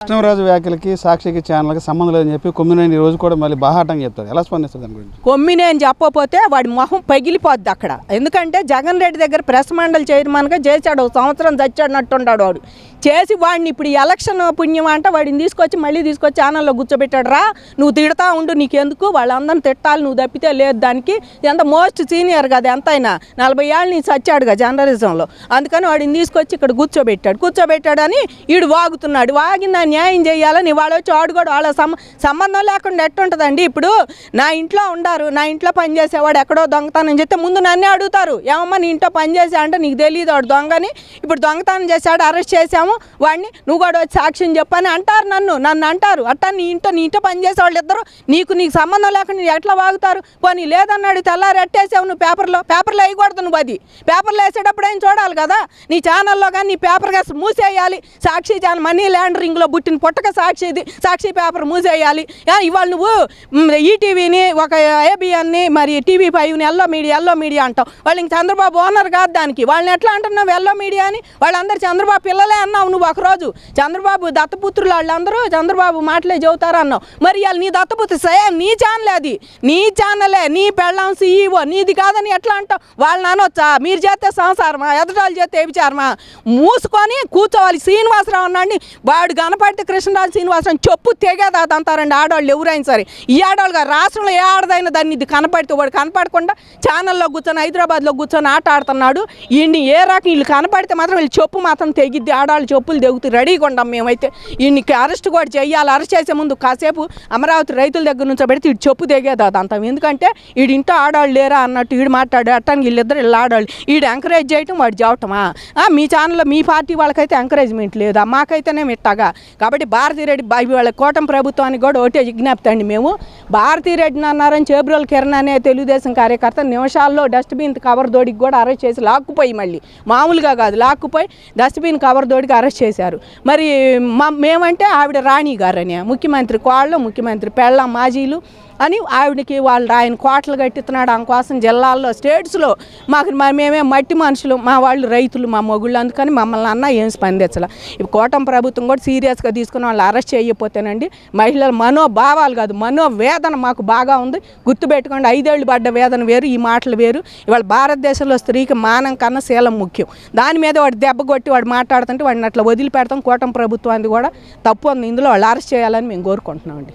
కృష్ణరాజు వ్యాఖ్యలకి సాక్షికి ఛానల్కి సంబంధం లేదని చెప్పి కొమ్మినేని ఈ రోజు కూడా మళ్ళీ బాహాటంగా చెప్తాడు ఎలా స్పందిస్తారు దాని గురించి? కొమ్మినే అని చెప్పకపోతే వాడి మొహం పగిలిపోద్ది అక్కడ. ఎందుకంటే జగన్ రెడ్డి దగ్గర ప్రెస్ మండలి చైర్మన్గా చేశాడు ఒక సంవత్సరం చచ్చాడనట్టున్నాడు వాడు. చేసి వాడిని ఇప్పుడు ఈ ఎలక్షన్ పుణ్యం అంటే వాడిని తీసుకొచ్చి మళ్ళీ తీసుకొచ్చి ఛానల్లో కూర్చోబెట్టాడు రా నువ్వు తిడతా ఉండు నీకెందుకు? వాళ్ళందరిని తిట్టాలి నువ్వు తప్పితే లేదు దానికి. ఎంత మోస్ట్ సీనియర్ కదా ఎంతైనా. నలభై ఏళ్ళు నీ చచ్చాడుగా జర్నలిజంలో. అందుకని వాడిని తీసుకొచ్చి ఇక్కడ కూర్చోబెట్టాడు. కూర్చోబెట్టాడని ఈడు వాగుతున్నాడు. వాగిందా న్యాయం చేయాలని వాడు వచ్చి వాడు కూడా వాళ్ళ సంబంధం లేకుండా ఎట్టుంటుందండి ఇప్పుడు? నా ఇంట్లో ఉండారు నా ఇంట్లో పనిచేసేవాడు ఎక్కడో దొంగతనం చేస్తే ముందు నన్నే అడుగుతారు. ఏమమ్మా నీ ఇంట్లో పనిచేసా అంటే నీకు తెలియదు వాడు దొంగని. ఇప్పుడు దొంగతనం చేశాడు అరెస్ట్ చేశాము వాడిని నువ్వు కూడా వచ్చి సాక్ష్యం చెప్పని అంటారు నన్ను. నన్ను అంటారు. అట్టా నీ ఇంట్లో నీ ఇంట్లో పని చేసే వాళ్ళు ఇద్దరు. నీకు నీకు సంబంధం లేకుండా ఎట్లా వాగుతారు? పోనీ లేదన్నాడు తెల్లారి ఎట్టేసావు నువ్వు పేపర్లో. పేపర్లో వేయకూడదు నువ్వు అది. పేపర్లో వేసేటప్పుడు ఏం చూడాలి కదా? నీ ఛానల్లో కానీ నీ పేపర్ కాస్త మూసేయాలి. సాక్షి ఛానల్ మనీ ల్యాండరింగ్లో పుట్టిన పుట్టక సాక్షి ఇది. సాక్షి పేపర్ మూసేయాలి. ఇవాళ నువ్వు ఈటీవీని ఒక ఏబిఎన్ని మరి టీవీ ఫైవ్ని ఎల్లో మీడియా ఎల్లో మీడియా అంటావు. వాళ్ళు ఇంక చంద్రబాబు ఓనర్ కాదు దానికి. వాళ్ళని ఎట్లా అంటున్నావు ఎల్లో మీడియా అని? వాళ్ళందరూ చంద్రబాబు పిల్లలే అన్నావు. నువ్వు ఒకరోజు. చంద్రబాబు దత్తపుత్రులు వాళ్ళందరూ చంద్రబాబు మాటలే చెబుతారు అన్నావు మరి వాళ్ళు నీ దత్తపుత్రి సేమ్ నీ ఛానలే అది. నీ ఛానలే నీ పెళ్ళాం సీఈఓ నీది కాదని ఎట్లా అంటావు? వాళ్ళని అనొచ్చా? మీరు చేస్తే సంసారమా? ఎదటాలు చేస్తే ఏవిచారమా మూసుకొని కూర్చోవాలి. శ్రీనివాసరావు అన్నాండి వాడు గణపతి కృష్ణరాజు శ్రీనివాసరావు చెప్పు తెగేదాదంటారండి ఆడవాళ్ళు ఎవరైనా సరే. ఈ ఆడవాళ్ళు రాష్ట్రంలో ఏ ఆడదైనా దాన్ని ఇది కనపడితే వాడు కనపడకుండా ఛానల్లో కూర్చొని హైదరాబాద్లో కూర్చొని ఆట ఆడుతున్నాడు. ఈయన్ని ఏ రకం వీళ్ళు కనపడితే మాత్రం వీళ్ళు చెప్పు మాత్రం తెగిద్ది ఆడవాళ్ళు చెప్పులు దిగుతూ రెడీగా ఉండం మేమైతే. ఈయనకి అరెస్ట్ కూడా చేయాలి అరెస్ట్ చేసే ముందు కాసేపు అమరావతి రైతుల దగ్గర నుంచి పెడితే ఇటు చెప్పు దిగేది అదంతా ఎందుకంటే వీడి ఇంట్లో ఆడవాళ్ళు లేరా అన్నట్టు వీడు మాట్లాడు అట్టానికి వీళ్ళిద్దరు ఇలా ఆడవాళ్ళు. ఈడు ఎంకరేజ్ చేయటం వాడు చెప్పటమా? ఆ, మీ ఛానల్లో మీ పార్టీ వాళ్ళకైతే ఎంకరేజ్మెంట్ లేదా. మాకైతేనే మిట్టగా కాబట్టి భారతీరెడ్డి బాబీ వాళ్ళ కూటమి ప్రభుత్వానికి కూడా ఒకటే విజ్ఞప్తి అండి మేము. భారతీరెడ్డిని అన్నారని చేబ్రోల్ కిరణ్ అనే తెలుగుదేశం కార్యకర్త నిమిషాల్లో డస్ట్బిన్ కవర్ దోడికి కూడా అరెస్ట్ చేసి లాక్కుపోయి మళ్ళీ. మామూలుగా కాదు లాక్కుపోయి డస్ట్బిన్ కవర్ దోడికి అరెస్ట్ చేశారు. మరి మా మేమంటే ఆవిడ రాణి గారని ముఖ్యమంత్రి కోళ్ళు ముఖ్యమంత్రి పెళ్ళ మాజీలు అని ఆవిడకి వాళ్ళు ఆయన కోటలు కట్టిస్తున్నాడు. అందుకోసం కోసం జిల్లాల్లో స్టేట్స్లో మాకు మేమే మట్టి మనుషులు మా వాళ్ళు రైతులు మా మొగుళ్ళు. అందుకని మమ్మల్ని అన్న ఏం స్పందించాల. ఇప్పుడు కోటం ప్రభుత్వం కూడా సీరియస్గా తీసుకుని వాళ్ళు అరెస్ట్ చేయకపోతేనండి మహిళల మనోభావాలు కాదు మనోవేదన మాకు బాగా ఉంది. గుర్తుపెట్టుకోండి ఐదేళ్ళు పడ్డ వేదన వేరు ఈ మాటలు వేరు. ఇవాళ భారతదేశంలో స్త్రీకి మానం కన్నా శీలం ముఖ్యం. దాని మీద వాడు దెబ్బ కొట్టి వాడు మాట్లాడుతుంటే వాడిని అట్లా వదిలిపెడతాం కోటం ప్రభుత్వాన్ని కూడా తప్పు ఉంది ఇందులో వాళ్ళు అరెస్ట్ చేయాలని మేము కోరుకుంటున్నామండి.